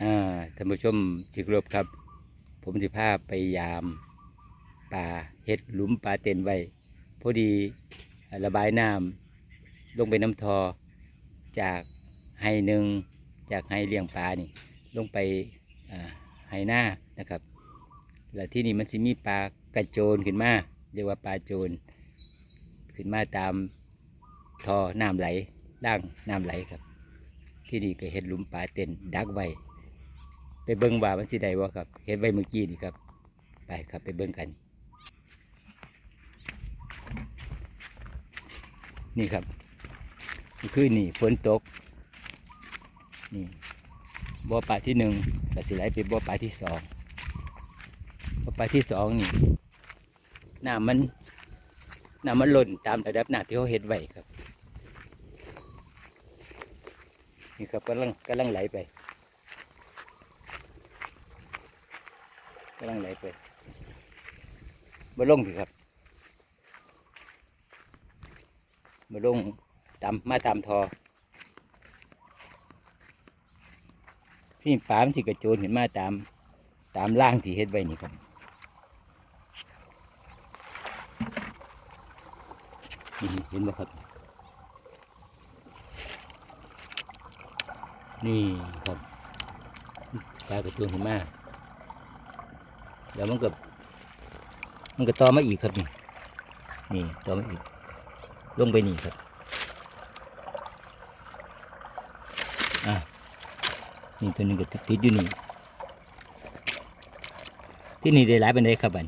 ท่านผู้ชมที่ครพครับ ผมสิพาไปยามป่าเฮ็ดหลุมป่าเต็นไว้พอดีระบายน้ำลงไปน้ำทอจากไฮหนึ่งจากไฮเลี้ยงปลานี่ ลงไปไฮหน้านะครับ แล้วที่นี่มันสิมีปลากระโจนขึ้นมาเรียกว่าปลาโจรขึ้นมาตามทอน้ำไหลล่างน้ำไหลครับ ที่นี่ก็เห็ดหลุมปลาเต็นดักไว้ ไปเบิ้งว่ามันสิได้บ่ครับเห็ดไว้เมื่อกี้นี่ครับ ไปครับไปเบิ้งกัน นี่ครับคือนี่ฝนตก นี่บ่อปลาที่หนึ่งก็สิไหลไปบ่อปลาที่สองบ่อปลาที่สองนี่น้ำมันน้ำมันหล่นตามระดับน้ำที่เขาเห็ดไว้ครับ นี่ครับกำลังกำลังไหลไปำลังไหลไปมาลงสิครับมาลงตามมาตามทอพี่ปลามที่กระโจนเห็นมาตาม ตามล่างที่เฮ็ดไว้นี่ครับเห็นไหมครับ นี่ครับปลากระตุ้นขึ้นมา แล้วมันก็มันก็ต่อมาอีกครับนี่นี่ต่อมาอีก ลงไปนี่ครับอะนี่ตัวหนึงก็ติดอยู่นี่ที่นี่ได้หลายเป็นไดครับบัน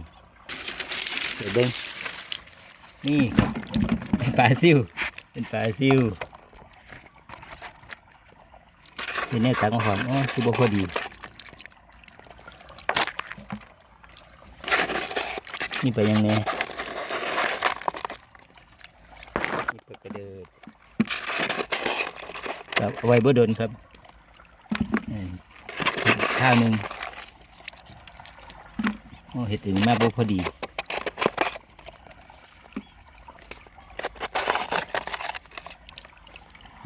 เดี๋ยวเบิ้งนี่เป็นปลาซิวเป็นปลาซิวเป็นแนวตักของหอมอ๋อคือบ่พอดี นี่ไปยังไงนี่ไปกระเดิดครับเอาไว้บ่โดนครับอืมข้าวหนึ่งโอ้เห็ดถึงมาบ่พอดี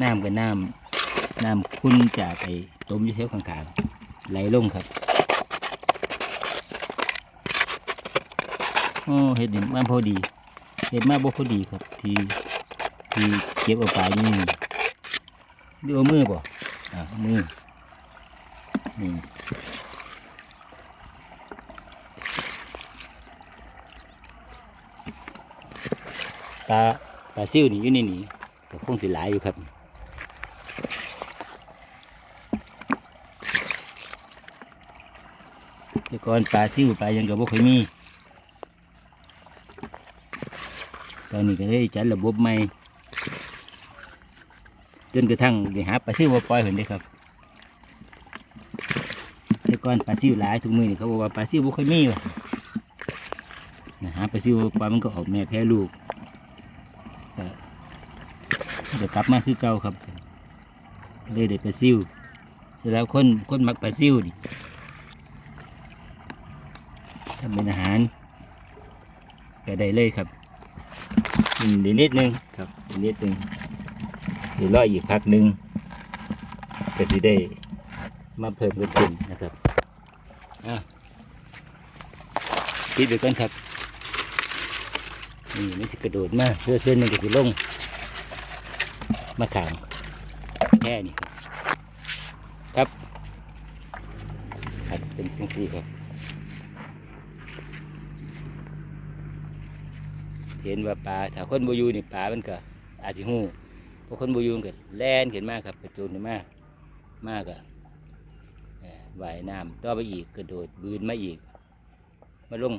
น้ำกับน้ำน้ำคุณจากไอ้ต้มอยี่เทวข้างๆไหลลงครับ โอ้เห็ดนี่มาพอดี เห็ดมาบ่พอดีครับ ที่ที่เก็บเอาปอยู่นี่ดูเอามือบ่อ่ามือนี่ปลาปลาซิ่วนี่อยู่ในนี่ก็คงสิหลายอยู่ครับแต่ก่อนปลาซิ่วปลายังก็บ่เคยมี ตอนนี้ก็ได้จัดระบบใหม่จนกระทั่งได้หาปลาซิวมาปล่อยเห็นได้ครับแต่ก่อนปลาซิวหลายทุกมือนี่เขาบอกว่าปลาซิวบ่ค่อยมีว่ะนะหาปลาซิวมาปล่อยมันก็ออกแม่แพ้ลูกเดี๋ยวกลับมาคือเก่าครับ เลยได้ปลาซิวเสร็จแล้วคนคนมักปลาซิวนี่ทำเป็นอาหารก็ได้เลยครับ อืมเดี๋ยวนิดนึงครับเดี๋ยวนิดนึงเดี๋ยวรออีกพักหนึ่งก็จะได้มาเพิ่มกันขึ้นนะครับอะปิดไปก่อนครับนี่มันจะกระโดดมาเพื่อเส้นหนึงก็จะลงมาขางแค่นี้ครับครับครับเป็นสิ่งสี่ครับ เห็นว่าปลาถ้าคนบอยู่นี่ปลามันก็อาจจะหูเพราะคนบอยู่มันก็แล่นขึ้นมากครับกระโจนมากมากอะเอ่อว่ายน้ำต่อไปอีกกระโดดบืนมาอีก มาลง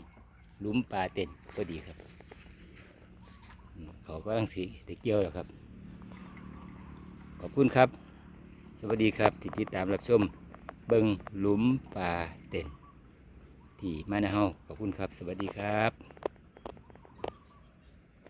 หลุมปลาเต็นพอดีครับ เขาก็ตั้งสีตะเกียวแล้วครับ ขอบคุณครับ สวัสดีครับที่ติดตามรับชมเบิงหลุมปลาเต็นที่มานาเฮาขอบคุณครับ สวัสดีครับ